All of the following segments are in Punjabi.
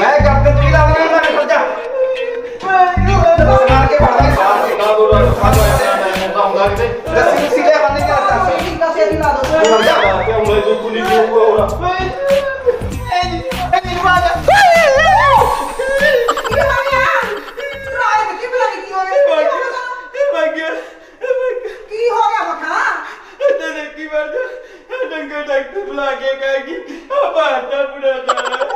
ਮੈਂ ਗੱਗਨ ਕੀ ਲਾ ਦੇਣਾ ਮੈਂ ਖੜ ਜਾ। ਮਾਰ ਕੇ ਫੜਦਾ ਲੱਸੀ ਲੱਸੀ ਲੈ ਬੰਨ ਕੇ ਰੱਖਦਾ ਖੜ ਜਾ ਡੰਗਰ ਡਾਕਟਰ ਬੁਲਾ ਕੇ ਕਹੇਗੀ ਆ ਬਾਤਾ ਬੁੜਾ ਜਾਣਾ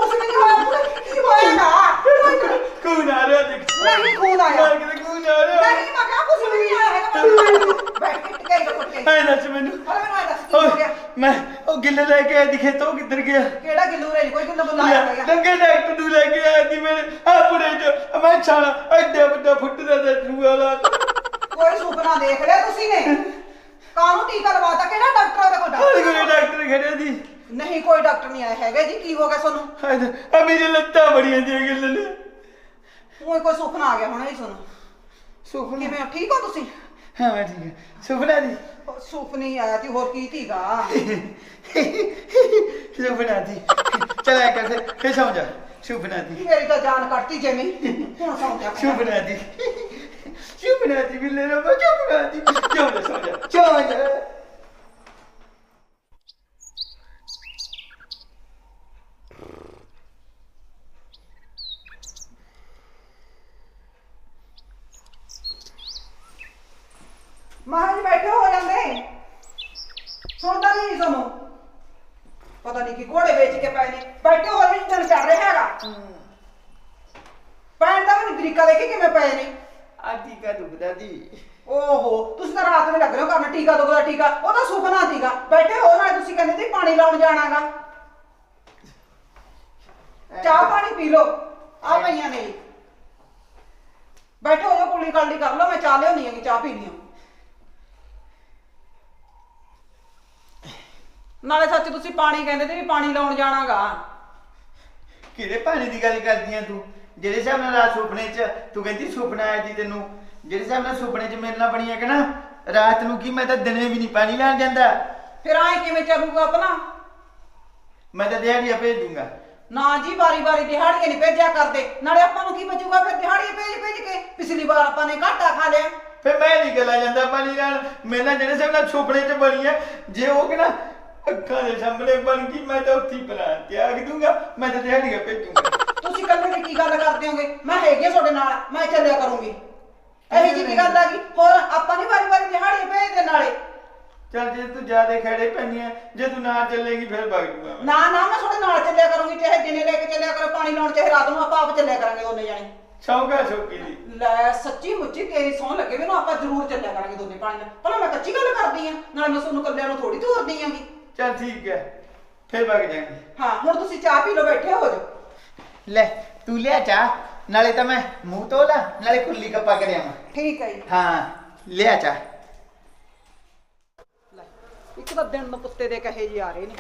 ਕੌਣ ਆ ਰਿਹਾ ਦੇਖ। ਨਹੀਂ, ਖੂਨ ਆਇਆ। ਮਾਰ ਕੇ ਦੇਖ, ਕੌਣ ਆ ਰਿਹਾ ਐ ਦੱਸ ਮੈਨੂੰ। ਓਏ, ਮੈਂ ਉਹ ਗਿੱਲੇ ਲੈ ਕੇ ਆਇਆ ਦਿਖੇ ਤੋ ਕਿੱਧਰ ਗਿਆ? ਕਿਹੜਾ ਗਿੱਲੂ ਰੇ ਕੋਈ ਗਿੱਲੂ ਬੁਲਾਇਆ ਹੈਗਾ ਡੰਗਰ ਡਾਕਟਰ ਨੂੰ ਲੈ ਕੇ ਆਇਆ ਸੀ ਮੇਰੇ ਆ ਬੁੜੇ ਚ। ਮੈਂ ਛਾਣਾ ਐਡਾ ਵੱਡਾ ਫੁੱਟ ਦਾ ਦੂ ਵਾਲਾ ਕੋਈ ਸੁਪਨਾ ਦੇਖ ਲਿਆ ਤੁਸੀਂ ਨੇ ਕਾਹਨੂੰ ਟੀਕਾ ਲਵਾਤਾ ਕਿਹੜਾ ਡਾਕਟਰ ਉਹਦੇ ਕੋਲ ਹਾਲੇ ਡਾਕਟਰ ਕੋਈ ਡਾਕਟਰ ਖੜਿਆ ਸੀ ਨਹੀਂ ਕੋਈ ਡਾਕਟਰ ਨਹੀਂ ਆਇਆ ਹੈਗਾ ਜੀ ਕੀ ਹੋ ਗਿਆ ਤੁਹਾਨੂੰ ਹਾਏ ਤਾਂ, ਆ ਮੇਰੀ ਲੱਤਾਂ ਬੜੀਆਂ ਦੀਆਂ ਗਿੱਲੇ ਨੇ ਉਹ ਕੋਈ ਸੁਪਨਾ ਆ ਗਿਆ ਹੋਣਾ ਜੀ ਤੁਹਾਨੂੰ ਸੁਪਨਾ ਕਿਵੇਂ ਹੋ? ਠੀਕ ਹੋ ਤੁਸੀਂ ਹਾਂ ਮੈਂ ਠੀਕ ਹੈ ਸੁਪਨਾ ਦੀ ਉਹ ਸੁਪਨੀ ਆਇਆ ਸੀ ਹੋਰ ਕੀ ਸੀਗਾ ਸੁਪਨਾ ਦੀ ਚਲ ਆ ਕਰ ਫਿਰ- ਫਿਰ ਸੌਂ ਜਾ ਸੁਪਨਾ ਦੀ ਮੇਰੀ ਤਾਂ ਜਾਨ ਕੱਟਤੀ ਜਿਵੇਂ ਹੁਣ ਸੌਂ ਜਾ ਸੁਪਨਾ ਦੀ ਸੁਪਨਾ ਦੀ ਬਿੱਲੇ ਰੋ ਸੁਪਨਾ ਦੀ ਸੌਂ ਜਾ ਸੌਂ ਜਾ ਸੌਂ ਜਾ ਮਹਾਰਾਜ ਬੈਠੇ ਹੋ ਜਾਂਦੇ ਸੁਣਦਾ ਨਹੀਂ ਤੁਹਾਨੂੰ ਪਤਾ ਨਹੀਂ ਕਿ ਘੋੜੇ ਵੇਚ ਕੇ ਪਏ ਨੇ। ਬੈਠੇ ਹੋ ਜਾਂਦੇ ਦਿਨ ਚੱਲ ਰਿਹਾ ਹੈਗਾ। ਪੈਣ ਦਾ ਵੀ ਤਰੀਕਾ ਦੇਖੀ ਕਿਵੇਂ ਪਏ ਨੇ। ਆ ਟੀਕਾ ਦੁਖਦਾ ਦੀ ਓਹੋ ਤੁਸੀਂ ਤਾਂ ਰਾਤ ਨੂੰ ਲੱਗ ਰਹੇ ਹੋ ਕਰਨ ਟੀਕਾ ਦੁਗਦਾ ਟੀਕਾ। ਉਹ ਤਾਂ ਸੁਪਨਾ ਸੀਗਾ। ਬੈਠੇ ਹੋ ਨਾਲ ਤੁਸੀਂ ਕਹਿੰਦੇ ਸੀ ਪਾਣੀ ਲਾਉਣ ਜਾਣਾਗਾ। ਚਾਹ ਪਾਣੀ ਪੀ ਲਓ। ਆ ਪਈਆਂ ਨੇ। ਜੀ। ਬੈਠੇ ਹੋ ਜਾ ਕੁਲੀ ਕਾਲੀ ਕਰ ਲਓ ਮੈਂ ਚਾਹ ਲਿਆਉਣੀ ਹੈਗੀ ਚਾਹ ਪੀਣੀ ਆ। ਨਾਲੇ ਸੱਚ ਤੁਸੀਂ ਪਾਣੀ ਕਹਿੰਦੇ ਤੇ ਵੀ ਪਾਣੀ ਲਾਉਣ ਜਾਣਾਗਾ। ਕਿਹੜੇ ਪਾਣੀ ਦੀ ਗੱਲ ਕਰਦੀ ਆ ਤੂੰ? ਜਿਹੜੇ ਹਿਸਾਬ ਨਾਲ ਰਾਤ ਸੁਪਨੇ 'ਚ ਤੂੰ ਕਹਿੰਦੀ ਸੁਪਨਾ ਆਇਆ ਸੀ ਤੈਨੂੰ। ਜਿਹੜੇ ਹਿਸਾਬ ਨਾਲ ਸੁਪਨੇ 'ਚ ਮੇਰੇ ਨਾਲ ਬਣੀਆਂ ਕਿ ਨਾ ਰਾਤ ਨੂੰ ਕੀ ਮੈਂ ਤਾਂ ਦਿਨੇ ਵੀ ਨਹੀਂ ਪਾਣੀ ਲੈਣ ਜਾਂਦਾ। ਫਿਰ ਆਏ ਕਿਵੇਂ ਚੱਲੂਗਾ ਆਪਣਾ? ਮੈਂ ਤਾਂ ਦਿਹਾੜੀਆਂ ਭੇਜ ਦੂੰਗਾ। ਨਾ ਜੀ ਵਾਰੀ ਵਾਰੀ ਦਿਹਾੜੀਆਂ ਨਹੀਂ ਭੇਜਿਆ ਕਰਦੇ। ਨਾਲੇ ਆਪਾਂ ਨੂੰ ਕੀ ਬਚੂਗਾ ਫਿਰ ਦਿਹਾੜੀਆਂ ਭੇਜ ਭੇਜ ਕੇ? ਪਿਛਲੀ ਵਾਰ ਆਪਾਂ ਨੇ ਘਾਟਾ ਖਾ ਲਿਆ। ਫਿਰ ਮੈਂ ਨਹੀਂ ਗੱਲਾਂ ਜਾਂਦਾ ਪਾਣੀ ਲੈਣ। ਮੇਰੇ ਨਾਲ ਜਿਹੜੇ ਹਿਸਾਬ ਨਾਲ ਸੁਪਨੇ 'ਚ ਬਣੀ ਹੈ ਜੇ ਉਹ ਕਿ ਨਾ ਅੱਖਾਂ ਦੇ ਸਾਹਮਣੇ ਬਣ ਗਈ ਮੈਂ ਤਾਂ ਉੱਥੇ ਬਣਾ ਤਿਆਗ ਦੂੰਗਾ ਮੈਂ ਤਾਂ ਦਿਹਾੜੀਆਂ ਭੇਜੂੰਗਾ। ਤੁਸੀਂ ਕੱਲੇ ਦੀ ਕੀ ਗੱਲ ਕਰਦੇ ਹੋਗੇ? ਮੈਂ ਹੈਗੀ ਆ ਤੁਹਾਡੇ ਨਾਲ ਮੈਂ ਚੱਲਿਆ ਕਰੂੰਗੀ। ਇਹੀ ਜੀ ਕੀ ਗੱਲ ਆ ਗਈ? ਹੋਰ ਆਪਾਂ ਨਹੀਂ ਵਾਰੀ ਵਾਰੀ ਦਿਹਾੜੀਆਂ ਭੇਜਦੇ ਨਾਲੇ। ਚੱਲ ਜੇ ਤੂੰ ਜ਼ਿਆਦਾ ਖੜੇ ਪੈਣੀ ਹੈ ਜੇ ਤੂੰ ਨਾ ਚੱਲੇਗੀ ਫਿਰ ਭੱਗ ਜੂਗਾ ਮੈਂ। ਨਾ ਨਾ ਮੈਂ ਤੁਹਾਡੇ ਨਾਲ ਚੱਲਿਆ ਕਰੂੰਗੀ ਚਾਹੇ ਦਿਨੇ ਲੈ ਕੇ ਚੱਲਿਆ ਕਰੋ ਪਾਣੀ ਲਾਉਣ ਚਾਹੇ ਰਾਤ ਨੂੰ ਆਪਾਂ ਆਪ ਚੱਲਿਆ ਕਰਾਂਗੇ ਦੋਨੇ ਜਾਣੇ। ਸ਼ੌਂਕਾ ਸ਼ੌਕੀ ਦੀ। ਲੈ ਸੱਚੀ ਮੁੱਚੀ ਤੇਰੀ ਸੌਂ ਲੱਗੇ ਮੈਨੂੰ ਆਪਾਂ ਜ਼ਰੂਰ ਚੱਲਿਆ ਕਰਾਂਗੇ ਦੋਨੇ ਪਾਣੀ ਨਾਲ। ਭਲਾ ਮੈਂ ਕੱਚੀ ਗੱਲ ਕਰਦੀ ਆ ਨਾਲੇ ਮੈਂ ਤੁਹਾਨੂੰ ਕੱਲਿਆਂ ਨੂੰ ਥੋੜੀ ਤੋਰਦੀ ਆਂਗੀ ਚੱਲ ਠੀਕ ਹੈ ਫਿਰ ਭੱਗ ਜਾਾਂਗੇ। ਹਾਂ ਹੁਣ ਤੁਸੀਂ ਚਾਹ ਪੀ ਲਓ ਬੈਠੇ ਹੋ ਜਾਓ। ਲੈ ਤੂੰ ਲਿਆ ਚਾਹ ਨਾਲੇ ਤਾਂ ਮੈਂ ਮੂੰਹ ਧੋ ਲਾ ਨਾਲੇ ਕੁੱਲੀ ਕੱਪਾ ਕਰਿਆ ਮੈਂ ਠੀਕ ਹੈ ਜੀ। ਹਾਂ ਲਿਆ ਚਾਹ। ਲੈ ਇੱਕ ਤਾਂ ਦਿਨ ਨੂੰ ਕੁੱਤੇ ਦੇ ਕਹੇ ਜੀ ਆ ਰਹੇ ਨੇ।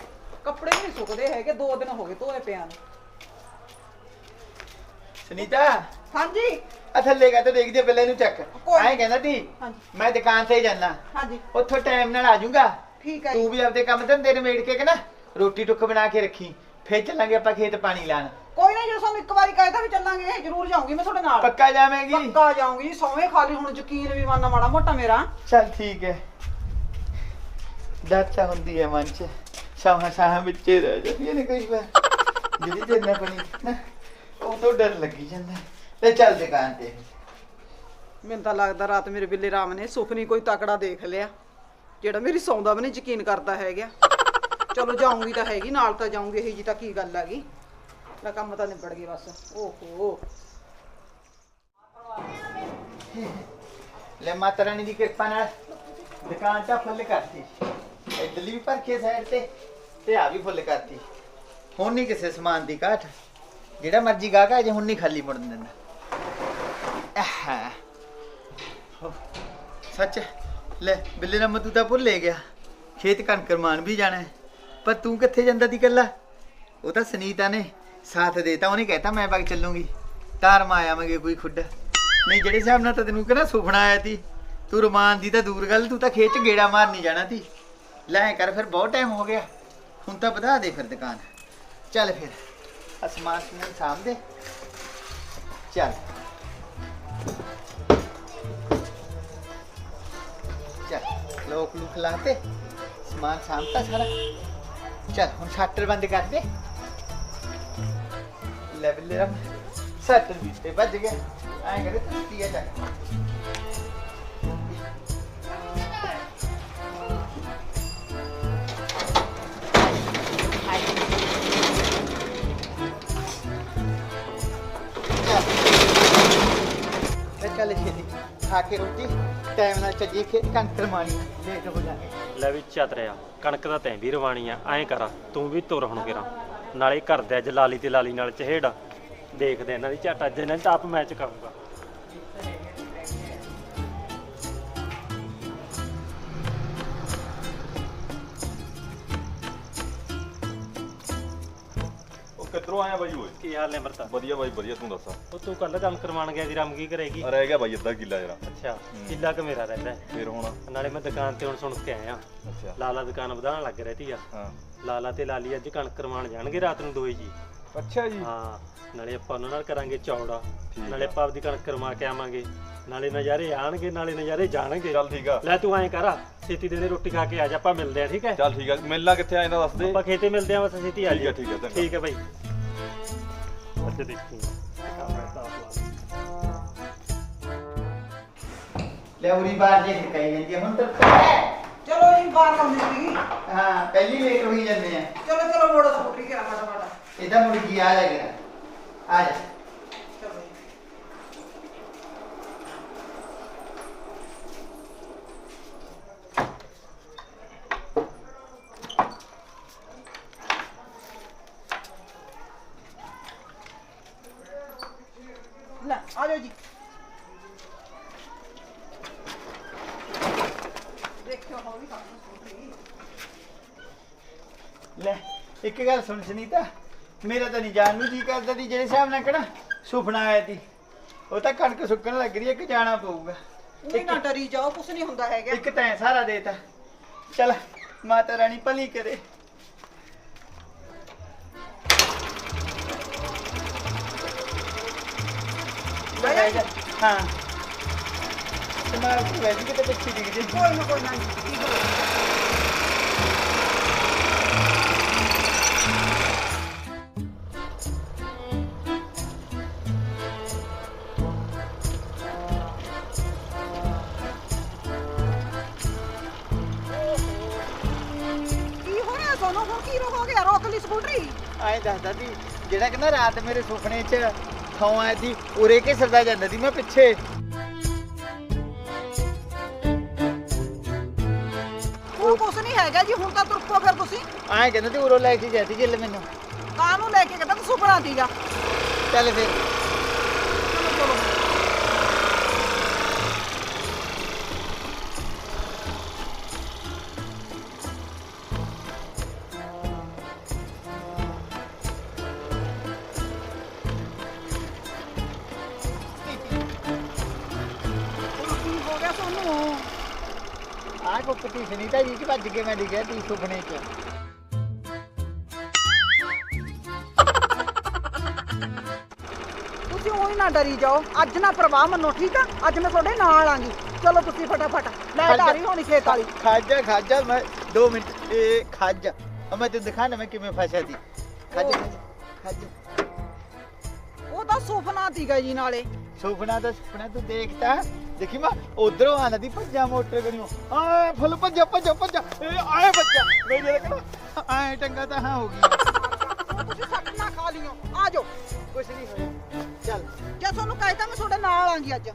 ਕੱਪੜੇ ਵੀ ਨਹੀਂ ਸੁੱਕਦੇ ਹੈਗੇ ਦੋ ਦਿਨ ਹੋ ਗਏ ਧੋਏ ਪਿਆ ਨੂੰ। ਸੁਨੀਤਾ? ਹਾਂਜੀ। ਆ ਥੱਲੇ ਕਾ ਤੇ ਦੇਖਦੇ ਪਹਿਲੇ ਇਹਨੂੰ ਚੱਕ। ਕੋਈ- ਐਂ ਕਹਿੰਦਾ ਹਾਂਜੀ। ਮੈਂ ਦੁਕਾਨ ਤੇ ਜਾਣਾ ਹਾਂਜੀ। ਉੱਥੋਂ ਟਾਈਮ ਨਾਲ ਆ ਜਾਊਂਗਾ। ਠੀਕ ਹੈ ਤੂੰ ਵੀ ਆਪਦੇ ਕੰਮ ਧੰਦੇ ਨਿਬੇੜ ਕੇ ਕਿ ਨਾ ਰੋਟੀ ਟੁੱਕ ਬਣਾ ਕੇ ਰੱਖੀ ਫੇਰ ਚੱਲਾਂਗੇ ਆਪਾਂ ਖੇਤ ਪਾਣੀ ਲਾਣ। ਕੋਈ ਨਹੀਂ ਜੇ ਸਾਨੂੰ ਇੱਕ ਵਾਰੀ ਕਹਿਤਾ ਵੀ ਚੱਲਾਂਗੇ ਜ਼ਰੂਰ ਜਾਊਂਗੀ ਮੈਂ ਤੁਹਾਡੇ ਨਾਲ। ਪੱਕਾ ਜਾਵੇਂਗੀ? ਪੱਕਾ ਜਾਊਂਗੀ ਸੌਵੇਂ ਖਾਲੀ ਹੁਣ ਯਕੀਨ ਵੀ ਮੰਨਣਾ ਮਾੜਾ ਮੋਟਾ ਮੇਰਾ। ਚੱਲ ਠੀਕ ਹੈ ਦਾਤਾ ਹੁੰਦੀ ਹੈ ਮਨ ਚ। ਸਾਹਾਂ ਸਾਹਾਂ ਵਿੱਚ ਹੀ ਰਹਿ ਜਾਂਦੀ ਨੇ ਕਈ ਵਾਰ ਜਿਹੜੀ ਜੰਨਾ ਬਣੀ ਨਾ ਉਹ ਤੋਂ ਡਰ ਲੱਗੀ ਜਾਂਦਾ। ਤੇ ਚੱਲ ਦੁਕਾਨ ਤੇ। ਮੈਨੂੰ ਤਾਂ ਲੱਗਦਾ ਰਾਤ ਮੇਰੇ ਬਿੱਲੇ ਰਾਮ ਨੇ ਸੁਪਨੀ ਕੋਈ ਤਕੜਾ ਦੇਖ ਲਿਆ। ਜਿਹੜਾ ਮੇਰੀ ਸੌਂਦਾ ਵੀ ਨਹੀਂ ਯਕੀਨ ਕਰਦਾ ਹੈਗਾ। ਚਲੋ ਜਾਊਂਗੀ ਤਾਂ ਹੈਗੀ, ਨਾਲ ਤਾਂ ਜਾਊਂਗੀ, ਇਹੀ ਜੀ ਤਾਂ ਕੀ ਗੱਲ ਹੈਗੀ। ਦਾ ਕੰਮ ਤਾਂ ਨਿਬੜ ਗਈ ਬਸ। ਓਹੋ। ਲੈ ਮਾਤਾ ਰਾਣੀ ਦੀ ਕਿਰਪਾ ਨਾਲ ਦੁਕਾਨ ਤਾਂ ਫੁੱਲ ਕਰਤੀ। ਇਡਲੀ ਵੀ ਭਰ ਕੇ ਸਾਈਡ ਤੇ ਤੇ ਆ ਵੀ ਫੁੱਲ ਕਰਤੀ। ਹੁਣ ਨਹੀਂ ਕਿਸੇ ਸਮਾਨ ਦੀ ਘਾਟ। ਜਿਹੜਾ ਮਰਜ਼ੀ ਗਾਹਕ ਅਜੇ ਹੁਣ ਨਹੀਂ ਖਾਲੀ ਮੁੜਨ ਦਿੰਦਾ। ਸੱਚ। ਲੈ, ਬਿੱਲੇ ਨਾ ਤੂੰ ਤਾਂ ਭੁੱਲੇ ਗਿਆ। ਖੇਤ ਕਣਕ ਰਮਾਨ ਵੀ ਜਾਣਾ ਹੈ। ਪਰ ਤੂੰ ਕਿੱਥੇ ਜਾਂਦਾ ਦੀ ਕੱਲਾ ਉਹ ਤਾਂ ਸੁਨੀਤਾ ਨੇ ਸਾਥ ਦੇਤਾ, ਉਹਨੇ ਕਹਿਤਾ ਮੈਂ ਬਾਗ ਚੱਲੂਗੀ। ਤਾਰ ਮਾ ਆਵਾਂਗੇ ਕੋਈ ਖੁੱਡ। ਨਹੀਂ, ਜਿਹੜੇ ਹਿਸਾਬ ਨਾਲ ਤਾਂ ਤੈਨੂੰ ਕਹਿੰਦਾ ਸੁਪਨਾ ਆਇਆ ਤੀ? ਤੂੰ ਰਮਾਨ ਦੀ ਤਾਂ ਦੂਰ ਗੱਲ, ਤੂੰ ਤਾਂ ਖੇਤ 'ਚ ਗੇੜਾ ਮਾਰ ਨਹੀਂ ਜਾਣਾ ਤੀ। ਲੈ ਕਰ, ਫਿਰ ਬਹੁਤ ਟਾਈਮ ਹੋ ਗਿਆ। ਹੁਣ ਤਾਂ ਵਧਾ ਦੇ ਫਿਰ ਦੁਕਾਨ। ਚੱਲ ਫਿਰ ਅਸਮਾਨ ਸਮੂਨ ਸਾਹਮਣੇ ਚੱਲ। ਚੱਲ ਲੋਕ ਲੁਕ ਲਾਤੇ ਸਮਾਨ ਸਾਂਭਤਾ ਸਾਰਾ ਚੱਲ ਹੁਣ ਸ਼ਟਰ ਬੰਦ ਕਰ ਦੇ ਲੈ ਬਿੱਲੇ ਰਮ ਸ਼ਟਰ ਵੀ ਤੇ ਵੱਜ ਗਿਆ ਐਂ ਕਰੇ ਤੂੰ ਪੀਆ ਜਾ ਚੱਲ ਚੱਲ ਛੇਤੀ ਖਾ ਕੇ ਰੋਟੀ ਟਾਈਮ ਨਾਲ ਚੱਲੀਏ ਖੇਤ ਕਣਕ ਰਮਾਣੀ ਲੇਟ ਹੋ ਜਾਗੇ ਲੈ ਵੀ ਚਤਰਿਆ ਕਣਕ ਦਾ ਤੈਂ ਵੀ ਰਵਾਣੀ ਆ, ਐਂ ਕਰ, ਤੂੰ ਵੀ ਤੁਰ ਹੁਣ ਕਿਰਾ। ਨਾਲੇ ਘਰ ਦੇ ਅੱਜ ਲਾਲੀ ਤੇ ਲਾਲੀ ਨਾਲ ਚਹੇੜਾ, ਦੇਖਦੇ ਇਹਨਾਂ ਦੀ ਝਟ ਅੱਜ ਇਹਨਾਂ ਦੀ ਟਾਪ ਮੈਚ ਕਰੂਗਾ। ਕਿੱਧਰੋਂ ਆਇਆ ਬਾਈ ਓਏ? ਕੀ ਹਾਲ ਨੇ ਮਰਤਾ ਵਧੀਆ ਬਾਈ ਵਧੀਆ ਤੂੰ ਦੱਸ? ਉਹ ਤੂੰ ਕੱਲ ਕੰਮ ਕਰਵਾਉਣ ਗਿਆ ਦੀ ਰਮ ਕੀ ਕਰੇਗੀ? ਰਹਿ ਗਿਆ ਬਾਈ ਅੱਧਾ ਕਿੱਲਾ ਜਰਾ। ਅੱਛਾ ਕਿੱਲਾ ਕ ਮੇਰਾ ਰਹਿੰਦਾ ਹੈ। ਫੇਰ ਹੁਣ? ਨਾਲੇ ਮੈਂ ਦੁਕਾਨ ਤੇ ਹੁਣ ਸੁਣ ਕੇ ਆਇਆ। ਅੱਛਾ। ਲਾਲਾ ਦੁਕਾਨ ਵਧਾਉਣ ਲੱਗ ਰਹੀ ਆ ਹਾਂ। ਲਾਲਾ ਤੇ ਲਾਲੀ ਅੱਜ ਕਣਕ ਕਰਵਾਉਣ ਜਾਣਗੇ ਰਾਤ ਨੂੰ ਦੋਏ ਜੀ। ਅੱਛਾ ਜੀ। ਹਾਂ ਨਾਲੇ ਆਪਾਂ ਉਹਨਾਂ ਨਾਲ ਕਰਾਂਗੇ ਚੌੜਾ। ਠੀਕ ਨਾਲੇ ਆਪਾਂ ਆਪਦੀ ਕਣਕ ਕਰਵਾ ਕੇ ਆਵਾਂਗੇ। ਨਾਲੇ ਨਜ਼ਾਰੇ ਆਣਗੇ ਨਾਲੇ ਨਜ਼ਾਰੇ ਜਾਣਗੇ। ਚੱਲ ਠੀਕ ਆ। ਲੈ ਤੂੰ ਐਂ ਕਰ ਛੇਤੀ ਦੇ ਦੇ ਰੋਟੀ ਖਾ ਕੇ ਆ ਜਾ ਆਪਾਂ ਮਿਲਦੇ ਆ ਠੀਕ ਹੈ? ਚੱਲ ਠੀਕ ਆ। ਮਿਲਣਾ ਕਿੱਥੇ ਆ ਇਹਨਾਂ ਦੱਸ ਦੇ। ਆਪਾਂ ਖੇਤੇ ਮਿਲਦੇ ਆ ਬਸ ਛੇਤੀ ਆ ਠੀਕ ਜਾ ਆ, ਠੀਕ ਆ, ਚੰਗਾ। ਠੀਕ ਹੈ ਬਾਈ। ਅੱਜ ਦੇਖੀ। ਕੰਮ ਹੈ ਤਾਂ ਆਪਣਾ ਲੈ ਉਰੀ ਬਾਹਰ ਜੇ ਖਕਾਈ ਜਾਂਦੀ ਆ, ਹੁਣ ਤਾਂ ਹੈ। ਚਲੋ ਜੀ ਬਾਹਰ ਆਉਂਦੀ ਸੀ। ਹਾਂ ਪਹਿਲੀ ਲੇਟ ਹੋਈ ਜਾਂਦੇ ਆ। ਚਲੋ ਚਲੋ ਮੋੜੋ ਸਕੂਟਰੀ ਕਰਾ ਫਟਾ ਫਟਾ ਇਹਦਾ ਮੁਰਗੀ ਆ ਜਾ ਗਿਆ ਆ ਜਾ। ਜਾਓ ਜੀ। ਦੇਖਿਓ ਲੈ ਇੱਕ ਗੱਲ ਸੁਣ ਸੁਨੀਤਾ। ਮੇਰਾ ਤਾਂ ਨਹੀਂ ਜਾਣ ਨੂੰ ਜੀ ਕਰਦਾ ਦੀ ਜਿਹੜੇ ਹਿਸਾਬ ਨਾਲ ਕਿਹੜਾ ਸੁਪਨਾ ਆਇਆ ਸੀ ਉਹ ਤਾਂ ਕਣਕ ਸੁੱਕਣ ਲੱਗ ਰਹੀ ਹੈ ਕਿ ਜਾਣਾ ਪਊਗਾ। ਉਹ ਨਾ ਡਰੀ ਜਾਓ ਕੁਛ ਨਹੀਂ ਹੁੰਦਾ ਹੈਗਾ। ਇੱਕ ਤੈਂ ਸਾਰਾ ਦੇਤਾ। ਚਲ ਮਾਤਾ ਰਾਣੀ ਭਲੀ ਕਰੇ। ਹਾਂ। ਕੇ ਵੈਜੀ ਕਿਤੇ ਪਿੱਛੇ ਦਿਖ ਜੇ। ਕੋਈ ਨਾ ਕੋਈ ਨਾ ਜੀ, ਠੀਕ ਹੋ ਕੀ ਹੋ ਰਿਹਾ ਤੁਹਾਨੂੰ ਹੁਣ ਕੀ ਹੋ ਗਿਆ? ਰੋਕ ਲਈ ਸਕੂਟਰੀ? ਆਏ ਦੱਸਦਾ ਸੀ ਜਿਹੜਾ ਕਹਿੰਦਾ ਰਾਤ ਮੇਰੇ ਸੁਪਨੇ 'ਚ ਥਾਂ ਆਇਆ ਸੀ ਉਰੇ ਕੇ ਸਰਦਾ ਜਾਂਦਾ ਸੀ ਮੈਂ ਪਿੱਛੇ। ਹੁਣ ਕੁਛ ਨਹੀਂ ਹੈਗਾ ਜੀ ਹੁਣ ਤਾਂ ਤੁਰਪੋ ਫਿਰ ਤੁਸੀਂ। ਆਏ ਕਹਿੰਦਾ ਤੇ ਉਰੋਂ ਲੈ ਕੇ ਗਿਆ ਸੀ ਗਿੱਲ ਮੈਨੂੰ। ਕਾਹਨੂੰ ਲੈ ਕੇ ਕਹਿੰਦਾ ਤੂੰ ਸੁਪਨਾ ਦੀਗਾ ਚੱਲ ਫਿਰ। ਚਲੋ ਚਲੋ। ਸੁਨੀਤਾ ਜੀ ਕਿ ਭੱਜ ਕੇ ਮੈਂ ਲਿਖਿਆ ਤੀ ਸੁਪਨੇ 'ਚ। ਤੁਸੀਂ ਉਹੀ ਨਾ ਡਰੀ ਜਾਓ। ਅੱਜ ਨਾ ਪ੍ਰਵਾਹ ਮੰਨੋ ਠੀਕ ਆ? ਅੱਜ ਮੈਂ ਤੁਹਾਡੇ ਨਾਲ ਆਂਗੀ। ਚਲੋ ਤੁਸੀਂ ਫਟਾਫਟ ਲੈ ਆ ਰਹੀ ਹੋਣੀ ਖੇਤ ਵਾਲੀ। ਖਾਜਾ ਖਾਜਾ ਮੈਂ 2 ਮਿੰਟ ਇਹ ਖਾਜਾ। ਅਬ ਮੈਂ ਤੈਨੂੰ ਦਿਖਾਣਾ ਮੈਂ ਕਿਵੇਂ ਫਸਿਆ ਸੀ। ਖਾਜਾ ਖਾਜਾ। ਉਹ ਤਾਂ ਸੁਪਨਾ ਸੀਗਾ ਜੀ ਨਾਲੇ। ਸੁਪਨਾ ਤਾਂ ਸੁਪਨਾ ਤੂੰ ਦੇਖਤਾ। ਦੇਖੀ ਮੈਂ ਉਧਰੋਂ ਆਣਾ ਦੀ ਭੱਜਾ ਮੋਟਰ ਗਣੀਓ ਆ ਫੁੱਲ ਭੱਜਾ ਭੱਜਾ ਭੱਜਾ। ਇਹ ਆਏ ਬੱਚਾ। ਮੇਰੇ ਕਿਹੜਾ ਆਏ ਟੰਗਾ ਤਾਂ ਹਾਂ ਹੋ ਗਈ। ਤੁਸੀਂ ਖਾ ਲਿਓ। ਆ ਜਾਓ। ਕੁਛ ਨਹੀਂ ਹੋਇਆ। ਚੱਲ। ਜੇ ਤੁਹਾਨੂੰ ਕਹਿਤਾ ਮੈਂ ਤੁਹਾਡੇ ਨਾਲ ਆਂਗੀ ਅੱਜ।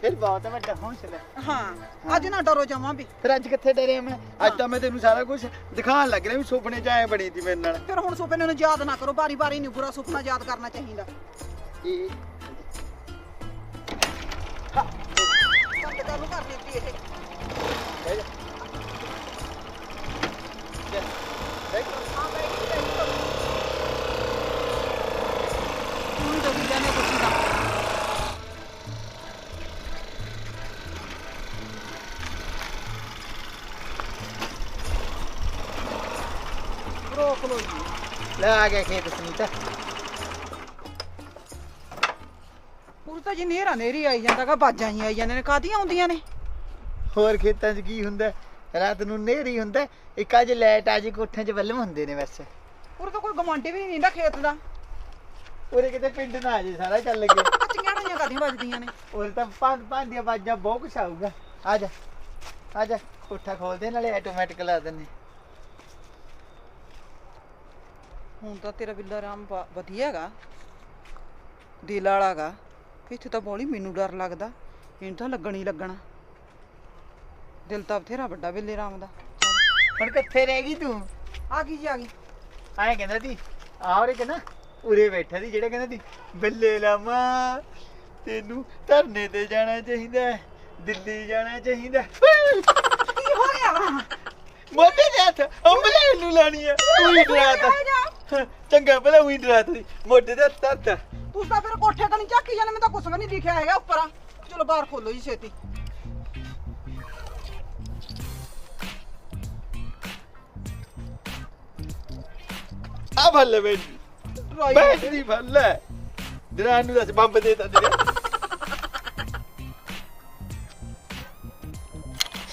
ਫਿਰ ਬਹੁਤ ਵੱਡਾ ਹੌਸਲਾ ਹਾਂ। ਅੱਜ ਨਾ ਡਰੋ ਜਾਵਾਂ ਵੀ। ਫਿਰ ਅੱਜ ਕਿੱਥੇ ਡਰੇ ਮੈਂ? ਅੱਜ ਤਾਂ ਮੈਂ ਤੈਨੂੰ ਸਾਰਾ ਕੁਝ ਦਿਖਾਉਣ ਲੱਗ ਰਿਹਾ ਵੀ ਸੁਪਨੇ ਚ ਆਏ ਬਣੀ ਸੀ ਮੇਰੇ ਨਾਲ। ਫਿਰ ਹੁਣ ਸੁਪਨੇ ਨੂੰ ਯਾਦ ਨਾ ਕਰੋ ਬਾਰੀ ਬਾਰੀ ਨਹੀਂ ਬੁਰਾ ਸੁਪਨਾ ਯਾਦ ਕਰਨਾ ਚਾਹੀਦਾ। ਇਹ ਬੰਦ ਚਾਲੂ ਕਰ ਦਿੱਤੀ ਜੀ ਨੇਰਾ ਨੇਰੀ ਆਈ ਜਾਂਦਾਗਾ ਬਾਜਾਂ ਹੀ ਆਈ ਜਾਂਦੇ ਨੇ। ਕਾਦੀਆਂ ਆਉਂਦੀਆਂ ਨੇ? ਹੋਰ ਖੇਤਾਂ 'ਚ ਕੀ ਹੁੰਦਾ? ਰਾਤ ਨੂੰ ਨੇਰੀ ਹੁੰਦਾ ਇੱਕ ਅੱਜ ਲਾਈਟ ਆ ਜੀ ਕੋਠਿਆਂ 'ਚ ਬੱਲਮ ਹੁੰਦੇ ਨੇ ਵੈਸੇ ਪੂਰੀ ਤਾਂ ਕੋਈ ਗਮੰਡੀ ਵੀ ਨਹੀਂ ਨਾ ਖੇਤ ਦਾ। ਉਰੇ ਕਿਤੇ ਪਿੰਡ ਨਾ ਆ ਜੇ ਸਾਰਾ ਚੱਲ ਗਿਆ। ਕੱਚੀਆਂ ਢਈਆਂ ਕਾਦੀਆਂ ਵੱਜਦੀਆਂ ਨੇ? ਉਰੇ ਤਾਂ ਪੰਜ ਪੰਜ ਦੀਆਂ ਬਾਜਾਂ ਬਹੁਤ ਕੁਛ ਆਊਗਾ। ਆ ਜਾ ਆ ਜਾ ਕੋਠਾ ਖੋਲਦੇ ਨਾਲੇ ਆਟੋਮੈਟਿਕ ਲਾ ਦਿੰਦੇ। ਹੁਣ ਤਾਂ ਤੇਰਾ ਬਿੱਲਾ ਰਾਮ ਵਧੀਆ ਹੈਗਾ। ਦਿਲ ਵਾਲਾਗਾ ਇੱਥੇ ਤਾਂ ਬੋਲੀ ਮੈਨੂੰ ਡਰ ਲੱਗਦਾ। ਇਹਨੂੰ ਤਾਂ ਲੱਗਣ ਹੀ ਲੱਗਣਾ। ਦਿਲ ਤਾਂ ਬਥੇਰਾ ਵੱਡਾ ਬਿੱਲੇ ਰਾਮ ਦਾ। ਹੁਣ ਕਿੱਥੇ ਰਹਿ ਗਈ ਤੂੰ? ਆ ਗਈ ਜੀ ਆ ਗਈ? ਐਂ ਕਹਿੰਦਾ ਸੀ ਆ ਉਰੇ ਕਹਿੰਦਾ ਉਰੇ ਬੈਠਾ ਸੀ ਜਿਹੜਾ ਕਹਿੰਦਾ ਸੀ ਬੱਲੇ ਲਾਮਾ ਤੈਨੂੰ ਧਰਨੇ ਤੇ ਜਾਣਾ ਚਾਹੀਦਾ ਹੈ, ਦਿੱਲੀ ਜਾਣਾ ਚਾਹੀਦਾ ਹੈ। ਕੀ ਹੋ ਗਿਆ ਵਾ? ਮੋਢੇ ਦੇ ਹੱਥ ਅੰਬਲੇ ਨੂੰ ਲਾਣੀ ਆ ਉਹੀ ਡਰਾਤਾ ਚੰਗਾ ਭਲਾ ਉਹੀ ਡਰਾਤਾ ਸੀ। ਮੋਢੇ ਦੇ ਹੱਥ ਧਰਤਾ। ਤੂੰ ਤਾਂ ਫਿਰ ਕੋਠੇ ਕਣੀ ਝਾਕੀ ਜਾਣੇ ਮੈਂ ਤਾਂ ਕੁਛ ਵੀ ਨਹੀਂ ਦਿਖਿਆ ਹੈਗਾ ਉੱਪਰ ਚਲੋ ਬਾਹਰ ਖੋਲੋ ਜੀ ਛੇਤੀ। ਆ ਭੱਲੇ ਬੈਠ ਰਾਈ ਬੈਠ ਦੀ ਭੱਲੇ। ਡਰਾਂ ਨੂੰ ਦੱਸ ਬੰਬ ਦੇ ਤਾ ਤੇਰੇ।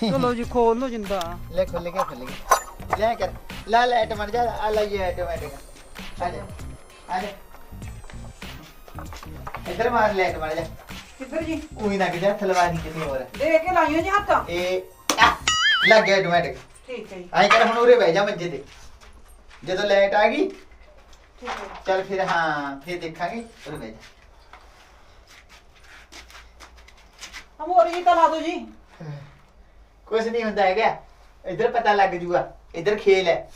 ਚਲੋ ਜੀ ਖੋਲ ਲੋ ਜਿੰਦਾ। ਲੈ ਖੁੱਲ ਗਿਆ ਖੁੱਲ ਗਿਆ। ਲੈ ਕਰ। ਲਾ ਲੈ ਐਟ ਮਰ ਜਾ। ਆ ਲੈ ਇਹ ਆਟੋਮੈਟਿਕ ਆ ਜਾ। ਆ ਜਾ। ਇੱਧਰ ਮਾਰ ਲੈ ਐਟ ਮਰ ਜਾ। ਕਿੱਧਰ ਜੀ? ਉਹੀ ਨਾ ਕਿਤੇ ਹੱਥ ਲਵਾ ਨਹੀਂ ਕਿਤੇ ਹੋਰ। ਦੇ ਕੇ ਲਾਈਆਂ ਜੀ ਹੱਥ। ਇਹ ਆ, ਲੱਗ ਗਿਆ ਆਟੋਮੈਟਿਕ ਠੀਕ ਹੈ ਜੀ। ਐਂ ਕਰ ਹੁਣ ਉਰੇ ਬਹਿ ਜਾ ਮੰਜੇ ਤੇ। ਜਦੋਂ ਲਾਈਟ ਆ ਗਈ ਠੀਕ ਹੈ ਚੱਲ ਫਿਰ ਹਾਂ ਫਿਰ ਦੇਖਾਂਗੇ ਉਰੇ ਬਹਿ ਜਾ। ਹਮ ਹੋਰ ਜੀ ਤਾਂ ਲਾ ਦੋ ਜੀ। ਕੁਛ ਨਹੀਂ ਹੁੰਦਾ ਹੈਗਾ। ਇੱਧਰ ਪਤਾ ਲੱਗ ਜੂਗਾ। ਇੱਧਰ ਖੇਲ ਹੈ।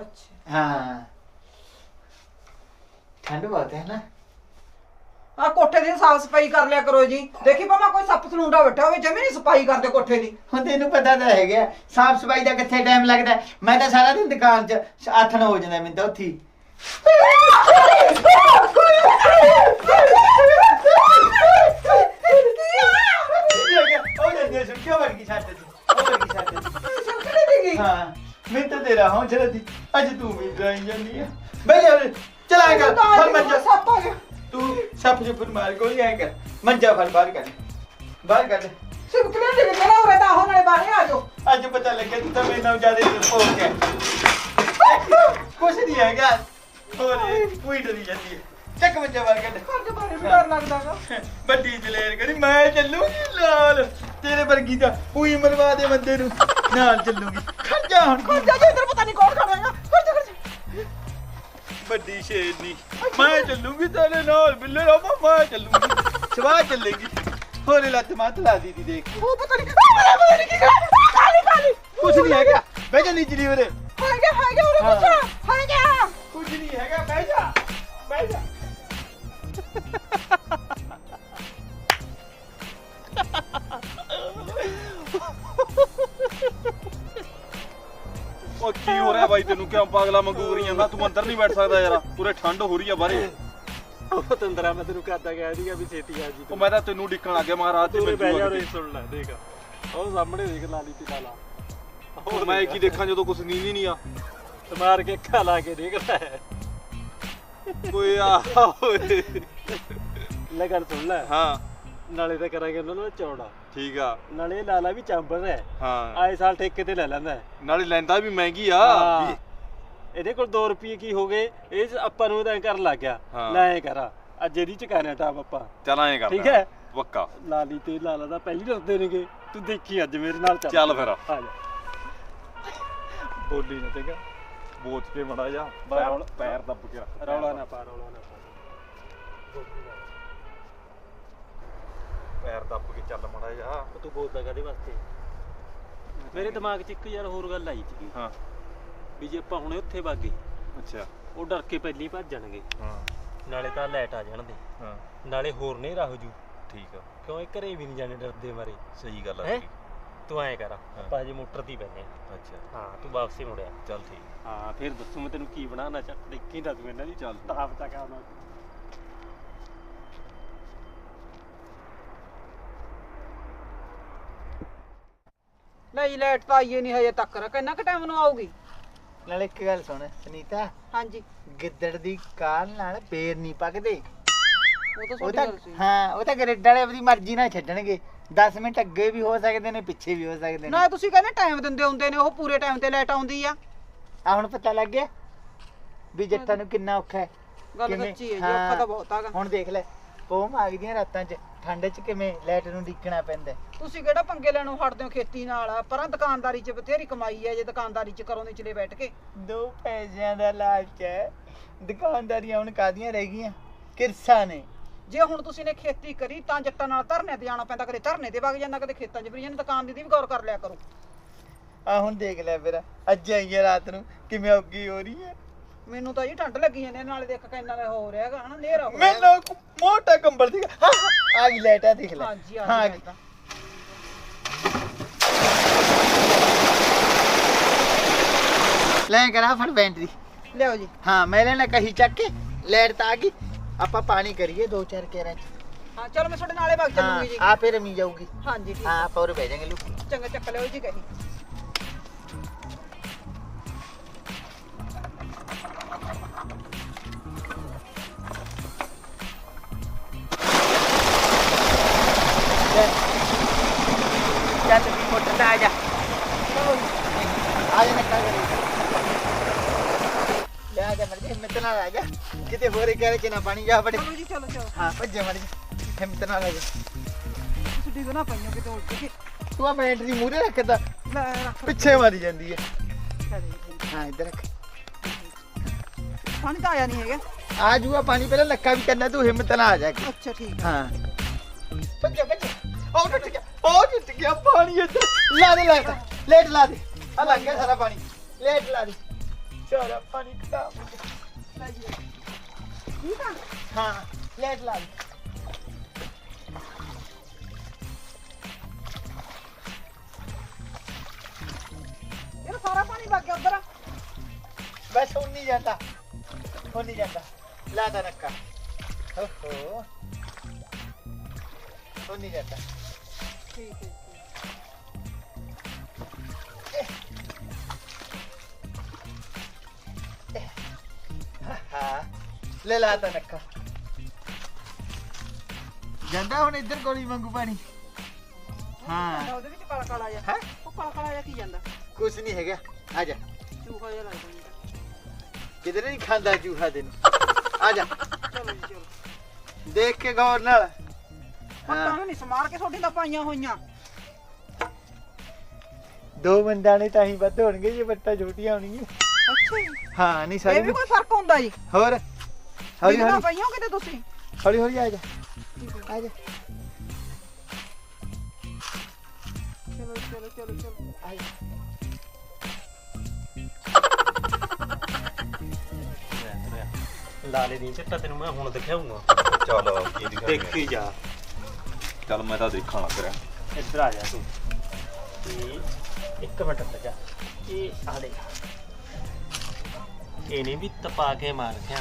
ਅੱਛਾ। ਹਾਂ। ਠੰਡ ਬਹੁਤ ਹੈ ਨਾ। ਆ ਕੋਠੇ ਦੀ ਸਾਫ਼ ਸਫ਼ਾਈ ਕਰ ਲਿਆ ਕਰੋ ਜੀ। ਦੇਖੀ ਭਾਵੇਂ ਕੋਈ ਸੱਪ ਸਲੂੰਡਾ ਬੈਠਾ ਹੋਵੇ ਜਮੀ ਨਹੀਂ ਸਫ਼ਾਈ ਕਰਦੇ ਕੋਠੇ ਦੀ। ਹੁਣ ਤੈਨੂੰ ਪਤਾ ਤਾਂ ਹੈਗਾ ਸਾਫ਼ ਸਫ਼ਾਈ ਦਾ ਕਿੱਥੇ ਟਾਈਮ ਲੱਗਦਾ ਹੈ? ਮੈਂ ਤਾਂ ਸਾਰਾ ਦਿਨ ਦੁਕਾਨ 'ਚ ਆਥਣ ਹੋ ਜਾਂਦਾ ਮੈਨੂੰ ਤਾਂ ਉੱਥੇ ਹੀ। ਉਹ ਜਾਂਦੀ ਸੁਣ ਕਿਉਂ ਵੜ ਗਈ ਛੱਤ ਤੇ ਉਹ ਵੜ ਗਈ ਛੱਤ ਤੇ ਹਾਂ ਮੈਂ ਤਾਂ ਤੇਰਾ ਹੌਂਸਲਾ ਸੀ ਅੱਜ ਤੂੰ ਵੀ ਡਰਾਈ ਜਾਂਦੀ ਆ। ਬਈ ਚਲਾ ਮੰਜਾ ਸੱਪ ਆ ਗਿਆ। ਤੂੰ ਸੱਪ ਫੁੱਟ ਮਾਰ ਗੋਲੀ ਆਇਆ ਕਰ ਮੰਜਾ ਫੜ ਬਾਹਰ ਕਰ ਬਾਹਰ ਕਰ ਸਿਪਕਲੇ ਦੇ ਕੇ ਨਾ ਉਰੇ ਤਾਂ ਹੋ ਨਾਲੇ ਬਾਹਰ ਆ ਜਾਓ। ਅੱਜ ਪਤਾ ਲੱਗਿਆ ਤੂੰ ਤਾਂ ਮੇਰੇ ਨਾਲ ਜ਼ਿਆਦਾ ਹੋ ਗਿਆ। ਕੁਛ ਨਹੀਂ ਹੈਗਾ। ਹੋਰ ਕੋਈ ਡਰੀ ਜਾਂਦੀ ਹੈ। ਚੱਕ ਮੰਜਾ ਬਾਹਰ ਕੱਢ। ਘਰ ਦੇ ਬਾਰੇ ਵੀ ਡਰ ਲੱਗਦਾਗਾ ਵੱਡੀ ਦਲੇਰ ਕਰੀ ਮੈਂ ਚੱਲੂਗੀ ਨਾਲ ਤੇਰੇ ਵਰਗੀ ਦਾ ਉਹੀ ਮਰਵਾ ਦੇ ਬੰਦੇ ਨੂੰ। ਨਾਲ ਚੱਲੂਗੀ। ਖੜ ਜਾ ਹੁਣ। ਜਾ ਇੱਧਰ ਪਤਾ ਨਹੀਂ ਕੌਣ ਖੜਾਗਾ ਖੜ ਖੜ ਵੱਡੀ ਸ਼ੇਰਨੀ। ਮੈਂ ਚੱਲੂਗੀ ਤੇਰੇ ਨਾਲ ਬਿੱਲੇ ਰਾਮਾ ਮੈਂ ਚੱਲੂਗੀ। ਸਵਾਹ ਚੱਲੇਗੀ। ਹੋਰੇ ਲੱਤ ਮਾਤ ਲਾ ਦੀ ਦੀ ਦੇਖ ਉਹ ਪਤਾ ਨਹੀਂ ਆ ਪਤਾ ਨਹੀਂ ਕੀ ਕਰਾਂ ਕਾਲੀ ਕਾਲੀ। ਕੁਛ ਨਹੀਂ ਹੈਗਾ। ਬਹਿ ਜਾ ਨੀਚਲੀ ਉਰੇ ਹੈਗਾ ਹੈਗਾ ਉਰੇ ਹਾਂ। ਕੁਛ ਹੈਗਾ ਕੁਝ ਨਹੀਂ ਹੈਗਾ ਬਹਿ ਜਾ। ਬਹਿ ਜਾ। ਕੀ ਹੋ ਰਿਹਾ ਬਾਈ ਤੈਨੂੰ? ਕਿਉਂ ਪਾਗਲਾ ਮੰਗੂ ਕਰੀ ਜਾਂਦਾ? ਤੂੰ ਅੰਦਰ ਨਹੀਂ ਬੈਠ ਸਕਦਾ ਯਾਰ। ਪੂਰੇ ਠੰਡ ਹੋ ਰਹੀ ਆ ਉਹ ਤੰਦਰਾ ਮੈਂ ਤੈਨੂੰ ਕਰਦਾ ਗਿਆ ਸੀਗਾ ਵੀ ਛੇਤੀ ਆ ਜੀ। ਉਹ ਮੈਂ ਤਾਂ ਤੈਨੂੰ ਡਿੱਕਣ ਲੱਗ ਗਿਆ ਮੈਂ ਕਿਹਾ ਰਾਤ ਤੂੰ ਚ ਬਹਿ ਜਾ ਮੈਨੂੰ ਰੇ ਸੁਣ ਲੈ ਦੇਖ। ਉਹ ਸਾਹਮਣੇ ਦੇਖ ਲਾਲੀ ਤੇ ਲਾਲਾ ਉਹ ਮੈਂ ਕੀ ਦੇਖਾਂ ਜਦੋਂ ਕੁਛ ਨੀਂਦ ਹੀ ਨਹੀਂ ਆ। ਤੇ ਮਾਰ ਕੇ ਅੱਖਾਂ ਲਾ ਕੇ ਦੇਖ ਲੈ। ਓਏ ਆ ਓਏ। ਲੈ ਗੱਲ ਸੁਣ ਲੈ। ਹਾਂ। ਨਾਲੇ ਤਾਂ ਕਰਾਂਗੇ ਉਹਨਾਂ ਨੂੰ ਚੌੜਾ। ਠੀਕ ਆ। ਨਾਲੇ ਲਾਲਾ ਵੀ ਚੰਬਰ ਹੈ। ਹਾਂ। ਆਏ ਸਾਲ ਠੇਕੇ ਤੇ ਲੈ ਲੈਂਦਾ ਹੈ। ਨਾਲੇ ਲੈਂਦਾ ਵੀ ਮਹਿੰਗੀ ਆ। ਹਾਂ। ਵੀ- ਇਹਦੇ ਕੋਲ 2 ਰੁਪਏ ਕੀ ਹੋ ਗਏ ਇਹ ਆਪਾਂ ਨੂੰ ਤਾਂ ਕਰਨ ਲੱਗ ਗਿਆ। ਹਾਂ। ਲੈ ਐਂ ਕਰ ਅੱਜ ਇਹਦੀ ਚਕਾਣਾ ਟਾਪ ਆਪਾਂ ਚੱਲ ਐਂ ਕਰ ਠੀਕ ਹੈ। ਪੱਕਾ। ਲਾਲੀ ਤੇ ਲਾਲਾ ਦਾ ਪਹਿਲੀ ਡਰਦੇ ਨੇਗੇ। ਤੂੰ ਦੇਖੀ ਅੱਜ ਮੇਰੇ ਨਾਲ ਚੱਲ। ਚੱਲ ਫਿਰ। ਆ ਜਾ। ਬੋਲੀ ਨਾ ਚੰਗਾ। ਬੋਚ ਕੇ ਮੜਾ ਜਾ। ਪੈਰ ਦੱਬ ਕੇ ਰੱਖ। ਰੌਲਾ ਨਾ ਪਾ ਰੌਲਾ ਨਾ ਪਾ। ਬੋਲੀ ਨਾ। ਪੈਰ ਦੱਬ ਕੇ ਚੱਲ ਮੜਾ ਜਾ ਤੂੰ ਬੋਲਦਾ ਕਾਦੇ ਵਾਸਤੇ? ਮੇਰੇ ਦਿਮਾਗ 'ਚ ਇੱਕ ਯਾਰ ਹੋਰ ਗੱਲ ਆਈ ਸੀਗੀ। ਹਾਂ। ਵੀ ਜੇ ਆਪਾਂ ਹੁਣੇ ਉੱਥੇ ਵਾਗੇ ਅੱਛਾ। ਉਹ ਡਰ ਕੇ ਪਹਿਲੀ ਭੱਜ ਜਾਣਗੇ। ਹਾਂ। ਨਾਲੇ ਤਾਂ ਲਾਈਟ ਆ ਜਾਣਦੇ। ਹਾਂ। ਨਾਲੇ ਹੋਰ ਨਹੀਂ ਰਾਹ ਜੂ। ਠੀਕ ਆ। ਕਿਉਂ? ਇਹ ਘਰੇ ਵੀ ਨਹੀਂ ਜਾਣੇ ਡਰਦੇ ਮਾਰੇ। ਸਹੀ ਗੱਲ ਆ ਹੈਂ? ਤੂੰ ਐਂ ਕਰ ਆਪਾਂ ਹਜੇ ਮੋਟਰ ਤੇ ਹੀ ਬੈਠੇ ਆਂ। ਅੱਛਾ। ਹਾਂ ਤੂੰ ਵਾਪਸੀ ਮੁੜਿਆ। ਚੱਲ ਠੀਕ। ਹਾਂ ਫਿਰ ਦੱਸੂ ਮੈਂ ਤੈਨੂੰ ਕੀ ਬਣਾਉਣਾ ਚੱਕ ਦੇਖੀ ਦੱਸ ਮੈਨੂੰ। ਦੀ ਚੱਲ। ਤਾਪ ਤੱਕ ਆਉਣਾ ਨਹੀਂ ਲਾਈਟ ਤਾਂ ਆਈਏ ਨਹੀਂ ਹਜੇ ਤੱਕ ਕਿੰਨਾ ਕੁ ਟਾਈਮ ਨੂੰ ਆਊਗੀ? ਨਾਲ ਇੱਕ ਗੱਲ ਸੁਣ ਸੁਨੀਤਾ। ਹਾਂਜੀ। ਗਿੱਦੜ ਦੀ ਕਾਲ ਨਾਲ ਪੇਰ ਨਹੀਂ ਪੱਕਦੇ। ਉਹ ਤਾਂ ਉਹ ਤੁਹਾਡੀ ਤਾਂ ਗੱਲ ਸੀ ਹਾਂ ਉਹ ਤਾਂ ਗ੍ਰਿਡ ਵਾਲੇ ਆਪਣੀ ਮਰਜ਼ੀ ਨਾਲ ਛੱਡਣਗੇ। 10 ਮਿੰਟ ਅੱਗੇ ਵੀ ਹੋ ਸਕਦੇ ਨੇ ਪਿੱਛੇ ਵੀ ਹੋ ਸਕਦੇ ਨੇ। ਨਾ ਤੁਸੀਂ ਕਹਿੰਦੇ ਟਾਈਮ ਦਿੰਦੇ ਹੁੰਦੇ ਨੇ ਉਹ ਪੂਰੇ ਟਾਈਮ ਤੇ ਲਾਈਟ ਆਉਂਦੀ ਆ। ਆ ਹੁਣ ਪਤਾ ਲੱਗ ਗਿਆ ਵੀ ਜੱਟਾਂ ਨੂੰ ਕਿੰਨਾ ਔਖਾ ਹੈ। ਗੱਲ ਕਿਵੇਂ? ਸੱਚੀ ਹੈ ਜੀ। ਔਖਾ ਤਾਂ ਬਹੁਤ ਆਗਾ ਹੁਣ ਦੇਖ ਲੈ। ਪੋਮ ਆ ਗਈਆਂ ਰਾਤਾਂ 'ਚ ਠੰਡ 'ਚ ਕਿਵੇਂ ਲਾਈਟ ਨੂੰ ਡੀਕਣਾ ਪੈਂਦਾ? ਹੈ। ਤੁਸੀਂ ਕਿਹੜਾ ਪੰਗੇ ਲੈਣੋਂ ਹਟਦੇ ਹੋ ਖੇਤੀ ਨਾਲ? ਪਰਾਂ ਦੁਕਾਨਦਾਰੀ 'ਚ ਬਥੇਰੀ ਕਮਾਈ ਹੈ ਜੇ ਦੁਕਾਨਦਾਰੀ 'ਚ ਕਰੋ ਨਿਚਲੇ ਬੈਠ ਕੇ। ਦੋ ਪੈਸਿਆਂ ਦਾ ਲਾਲਚ ਹੈ। ਦੁਕਾਨਦਾਰੀਆਂ ਹੁਣ ਕਾਦੀਆਂ ਰਹਿ ਗਈਆਂ? ਕਿਰਸਾ ਨੇ। ਜੇ ਹੁਣ ਤੁਸੀਂ ਨੇ ਖੇਤੀ ਕਰੀ ਤਾਂ ਜੱਟਾਂ ਨਾਲ ਧਰਨੇ ਤੇ ਜਾਣਾ ਪੈਂਦਾ ਕਦੇ ਧਰਨੇ ਤੇ ਵਗ ਜਾਂਦਾ ਕਦੇ ਖੇਤਾਂ 'ਚ ਫਿਰ ਜਾਂਦਾ ਦੁਕਾਨ ਦੀ ਦੀ ਵੀ ਗੌਰ ਕਰ ਲਿਆ ਕਰੋ। ਆ ਹੁਣ ਦੇਖ ਲੈ ਫਿਰ ਅੱਜ ਆਈ ਹੈ ਰਾਤ ਨੂੰ ਕਿਵੇਂ ਔਗੀ ਹੋ ਰਹੀ ਹੈ। ਮੈਨੂੰ ਤਾਂ ਜੀ ਠੰਡ ਲੱਗੀ ਜਾਂਦੀ ਨਾਲੇ ਦੇਖ ਕਿੰਨਾ ਦਾ ਹੋ ਰਿਹਾ ਹੈਗਾ ਹਨਾ ਨੇਰਾ ਹੋ ਰਿਹਾ ਮੈਨੂੰ ਇੱਕ ਮੋਟਾ ਕੰਬਲ ਹਾਂ, ਆ ਗਈ ਲਾਈਟ ਆ ਦੇਖ ਲੈ। ਹਾਂਜੀ ਆ ਹਾਂ, ਗਈ ਤਾਂ ਲੈ ਕਰਾ ਫੜ ਬੈਟਰੀ ਲਿਆਓ ਜੀ। ਹਾਂ ਮੈਂ ਲੈਣਾ ਕਹੀ ਚੱਕ ਕੇ ਲਾਈਟ ਤਾਂ ਆ ਗਈ। ਆਪਾਂ ਪਾਣੀ ਕਰੀਏ ਦੋ ਚਾਰ ਕੇਰਾਂ ਚ। ਹਾਂ ਚਲੋ ਮੈਂ ਤੁਹਾਡੇ ਨਾਲੇ ਵਗ ਹਾਂ ਚੱਲੂਗੀ ਜੀ। ਆ ਫਿਰ ਰਮੀ ਜਾਊਗੀ। ਹਾਂਜੀ ਠੀਕ ਹਾਂ ਆਪਾਂ ਉਰੇ ਬਹਿ ਜਾਾਂਗੇ ਲੋਕ ਚੰਗਾ ਚੱਕ ਲਿਓ ਜੀ ਕਹੀ। ਚੱਲ ਵੀ ਮੋਟਰ ਤੇ ਆ ਜਾ ਆ ਜਾ ਨੱਕਾ ਕਰੀ ਲੈ ਆ ਜਾ ਮਰ ਜਾ ਹਿੰਮਤ ਨਾਲ ਆ ਜਾ ਕਿਤੇ ਹੋਰ ਕਰੇ ਚ ਨਾ ਪਾਣੀ ਜਾ ਬੜੇ ਚਲੋ ਜੀ ਚਲੋ ਚਲੋ ਹਾਂ ਭੱਜੇ ਮਰ ਜਾ ਹਿੰਮਤ ਨਾਲ ਆ ਜਾ ਤੁਸੀਂ ਡਿੱਗ ਨਾ ਪਈਓ ਕਿਤੇ ਉਲਟ ਕੇ ਤੂੰ ਆ ਬੈਟਰੀ ਮੂਰੇ ਰੱਖਦਾ ਲੈ ਰੱਖ ਪਿੱਛੇ ਮਾਰੀ ਜਾਂਦੀ ਹੈ ਚਲੇ ਜੀ ਹਾਂ ਇੱਧਰ ਰੱਖ ਪਾਣੀ ਤਾਂ ਆਇਆ ਨਹੀਂ ਹੈਗਾ ਆ ਜੂਆ ਪਾਣੀ ਪਹਿਲਾਂ ਲੱਕਾ ਵੀ ਕਰਨਾ ਤੂੰ ਹਿੰਮਤ ਨਾਲ ਆ ਜਾ ਕੇ। ਅੱਛਾ ਠੀਕ ਹਾਂ। ਭੱਜੇ ਭੱਜੇ। ਉਹ ਟੁੱਟ ਗਿਆ ਉਹ ਟੁੱਟ ਗਿਆ ਪਾਣੀ ਇੱਧਰ। ਲਾ ਦੇ ਲਾ ਦੇ। ਲੇਟ ਲਾ ਦੇ। ਆ ਲੱਗ ਗਿਆ ਸਾਰਾ ਪਾਣੀ। ਲੇਟ ਲਾ ਦੇ। ਸਾਰਾ ਪਾਣੀ ਖਤਾ ਠੀਕ ਆ? ਹਾਂ ਲੇਟ ਲਾ ਦੇ। ਇਹ ਸਾਰਾ ਪਾਣੀ ਵਗ ਗਿਆ ਉਧਰ। ਬਸ ਹੁਣ ਨਹੀਂ ਜਾਂਦਾ। ਹੁਣ ਨਹੀਂ ਜਾਂਦਾ। ਲਾ ਦਾ ਨੱਕਾ। ਓਹੋ। ਜਾਂਦਾ। ਠੀਕ ਹੈ ਹਾਂ। ਲੈ ਲਾ ਤਾ ਨੱਕਾ। ਜਾਂਦਾ ਹੁਣ ਇੱਧਰ ਗੋਲੀ ਵਾਂਗੂ ਪਾਣੀ? ਹਾਂ। ਉਹਦੇ ਵਿੱਚ ਕਾਲਾ ਕਾਲਾ ਜਿਹਾ। ਹੈ? ਉਹ ਕਾਲਾ ਕਾਲਾ ਜਿਹਾ ਕੀ ਜਾਂਦਾ? ਕੁਛ ਨਹੀਂ ਹੈਗਾ। ਆ ਜਾ। ਚੂਹਾ ਜਿਹਾ ਲੱਗਦਾ ਮੈਨੂੰ ਕਿਧਰੇ ਨਹੀਂ ਖਾਂਦਾ ਚੂਹਾ ਤੈਨੂੰ। ਆ ਜਾ। ਤਾਂ। ਚਲੋ ਜੀ ਚਲੋ। ਦੇਖ ਕੇ ਗੌਰ ਨਾਲ। ਪੱਟਾਂ ਨੂੰ ਨਹੀਂ ਸਮਾਰ ਕੇ ਤੁਹਾਡੀ ਤਾਂ ਪਾਈਆਂ ਹੋਈਆਂ। ਦੋ ਬੰਦਾਂ ਨੇ ਤਾਂ ਹੀ ਵੱਧ ਹੋਣਗੇ ਜੇ ਬੱਟਾ ਛੋਟੀਆਂ ਹੋਣਗੀਆਂ। ਅੱਛਾ ਜੀ। ਹਾਂ ਨਹੀਂ ਇਹ ਸਾਰੀ ਵੀ ਕੋਈ ਫ਼ਰਕ ਹੁੰਦਾ ਜੀ। ਹੋਰ? ਹੌਲੀ ਹੌਲੀ। ਪਈਆਂ ਕਿਤੇ ਤੁਸੀਂ। ਹੌਲੀ ਹੌਲੀ ਆ ਜਾ। ਆ ਜਾ। ਚਲੋ ਚਲੋ ਚਲੋ ਚਲੋ। ਆ ਜਾ। ਲਾਲੇ ਦੀ ਝੱਟਾ ਤੈਨੂੰ ਮੈਂ ਹੁਣ ਦਿਖਾਉਂਗਾ। ਚੱਲ ਕੀ ਦੇਖੀ ਜਾ। ਚੱਲ ਮੈਂ ਤਾਂ ਦੇਖਣ ਲੱਗ ਰਿਹਾ। ਇੱਧਰ ਆ ਜਾ ਤੂੰ। ਇੱਕ ਮਿੰਟ ਰੁਕ ਜਾ। ਇਹ ਆ ਦੇ ਇਹਨੇ ਵੀ ਤਪਾ ਕੇ ਮਾਰ ਗਿਆ।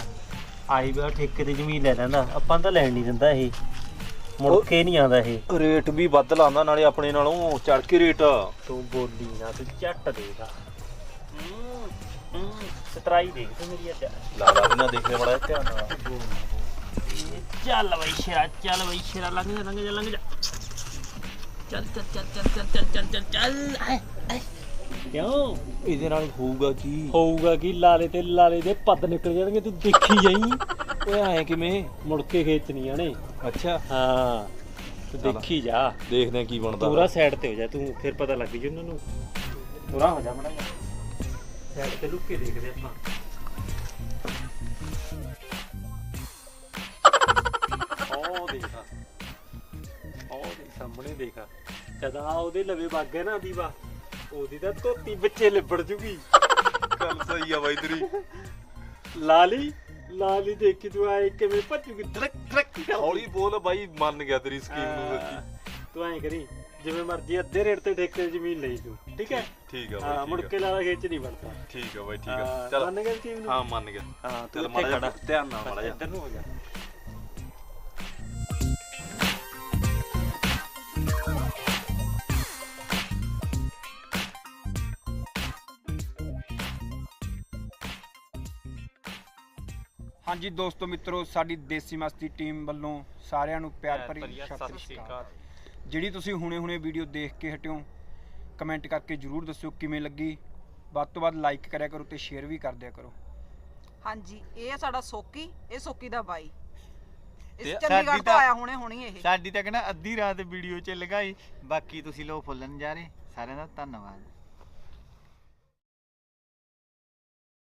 ਆਈ ਵੀ ਠੇਕੇ ਤੇ ਜ਼ਮੀਨ ਲੈ ਲੈਂਦਾ। ਆਪਾਂ ਤਾਂ ਲੈਣ ਨਹੀਂ ਦਿੰਦਾ ਇਹ। ਮੁੜ ਕੇ ਨਹੀਂ ਆਉਂਦਾ ਇਹ। ਰੇਟ ਵੀ ਵੱਧ ਲਾਉਂਦਾ ਨਾਲੇ ਆਪਣੇ ਨਾਲੋਂ ਚੜ ਕੇ ਰੇਟ। ਤੂੰ ਬੋਲੀ ਨਾ ਤੂੰ ਝੱਟ ਦੇਗਾ ਸਤਰਾਈ ਦੇਖ ਤੂੰ ਮੇਰੀ ਅੱਜ ਲਾ ਲਾ ਬਿਨਾ ਦੇਖਣੇ ਬੜਾ ਧਿਆਨ ਨਾਲ। ਚੱਲ ਬਈ ਸ਼ੇਰਾ ਚੱਲ ਬਈ ਸ਼ੇਰਾ ਲੰਘ ਜਾ ਲੰਘ ਜਾ ਲੰਘ ਜਾ। ਚੱਲ ਚੱਲ ਚੱਲ ਚੱਲ ਚੱਲ ਚੱਲ ਚੱਲ ਚੱਲ ਚੱਲ ਆਏ, ਆਏ। ਕਿਉਂ? ਇਹਦੇ ਨਾਲ ਹੋਊਗਾ ਕੀ? ਹੋਊਗਾ ਕਿ? ਲਾਲੇ ਤੇ ਲਾਲੇ ਦੇ ਪੱਦ ਨਿਕਲ ਜਾਣਗੇ ਤੂੰ ਦੇਖੀ ਜਾਈ। ਓਏ ਐ ਕਿਵੇਂ? ਮੁੜ ਕੇ ਖੇਚਣੀਆਂ ਨੇ ਅੱਛਾ। ਹਾਂ ਤੂੰ। ਦੇਖੀ ਜਾ। ਦੇਖਦੇ ਆ ਕੀ ਬਣਦਾ ਪੂਰਾ ਸਾਈਡ ਤੇ ਹੋ ਜਾ ਤੂੰ ਫਿਰ ਪਤਾ ਲੱਗ ਜੂ ਉਹਨਾਂ। ਨੂੰ ਪੂਰਾ ਹੋ ਜਾ ਮੜਾ ਸਾਈਡ ਤੇ ਲੁੱਕ ਕੇ ਦੇਖਦੇ ਆਪਾਂ। ਉਹ ਦੇਖਾ। ਉਹ ਦੇਖ ਸਾਹਮਣੇ ਦੇਖਾ। ਜਦ ਆ ਉਹਦੇ ਲਵੇ ਵਗ ਗਿਆ ਨਾ ਦੀਵਾ ਉਹਦੀ ਤਾਂ ਧੋਤੀ ਵਿੱਚੇ ਲਿਬੜ ਜੂਗੀ। ਗੱਲ ਸਹੀ ਆ ਬਾਈ ਤੇਰੀ। ਲਾਲੀ ਲਾਲੀ ਦੇਖੀ ਤੂੰ ਆਏ ਕਿਵੇਂ ਭੱਜੂਗੀ। ਧੜਕ ਧੜਕ। ਹੌਲੀ ਬੋਲ ਬਾਈ ਮੰਨ ਗਿਆ ਤੇਰੀ ਸਕੀਮ ਨੂੰ ਸੱਚੀ ਤੂੰ ਐਂ ਕਰੀ ਜਿਵੇਂ ਮਰਜ਼ੀ ਅੱਧੇ ਰੇਟ ਤੇ ਠੇਕੇ ਤੇ ਜ਼ਮੀਨ ਲਈ ਤੂੰ ਠੀਕ ਹੈ? ਠੀਕ ਆ ਹਾਂ ਬਾਈ ਮੁੜ ਕੇ ਲਾਲਾ ਖੇਚ ਨਹੀਂ ਬਣਦਾ ਠੀਕ ਆ ਬਾਈ ਠੀਕ ਹਾਂ, ਆ ਚੱਲ। ਮੰਨ ਗਿਆ ਸਕੀਮ ਨੂੰ? ਹਾਂ ਮੰਨ ਗਿਆ। ਹਾਂ ਚੱਲ ਤੂੰ ਮਾੜਾ ਇੱਥੇ ਜਿਹਾ ਖੜਾ ਧਿਆਨ ਨਾਲ ਮਾੜਾ ਜਿਹਾ। ਇੱਧਰ ਨੂੰ ਹੋ ਜਾ। ਹਾਂਜੀ ਦੋਸਤੋ ਮਿੱਤਰੋ ਸਾਡੀ ਦੇਸੀ ਮਸਤੀ ਟੀਮ ਵੱਲੋਂ ਸਾਰਿਆਂ ਨੂੰ ਪਿਆਰ ਭਰੀ ਸਤਿ ਸ਼੍ਰੀ ਅਕਾਲ। ਜਿਹੜੀ ਤੁਸੀਂ ਹੁਣੇ-ਹੁਣੇ ਵੀਡੀਓ ਦੇਖ ਕੇ ਹਟਿਓ ਕਮੈਂਟ ਕਰਕੇ ਜਰੂਰ ਦੱਸਿਓ ਕਿਵੇਂ ਲੱਗੀ। ਵੱਧ ਤੋਂ ਵੱਧ ਲਾਈਕ ਕਰਿਆ ਕਰੋ ਤੇ ਸ਼ੇਅਰ ਵੀ ਕਰ ਦਿਆ ਕਰੋ। ਹਾਂਜੀ ਇਹ ਆ ਸਾਡਾ ਸੋਕੀ ਇਹ ਸੋਕੀ ਦਾ ਬਾਈ। ਤੇ ਸਾਡੀ ਤੋਂ ਤਾਂ- ਆਇਆ ਹੁਣੇ ਹੁਣੀ ਇਹ। ਸਾਡੀ ਤਾਂ ਕਹਿੰਦਾ ਅੱਧੀ ਰਾਤ ਵੀਡੀਓ ਚ ਲਗਾਈ ਬਾਕੀ ਤੁਸੀਂ ਲੋਕ ਫੁੱਲਣ ਜਾ ਰਹੇ। ਸਾਰਿਆਂ ਦਾ ਧੰਨਵਾਦ।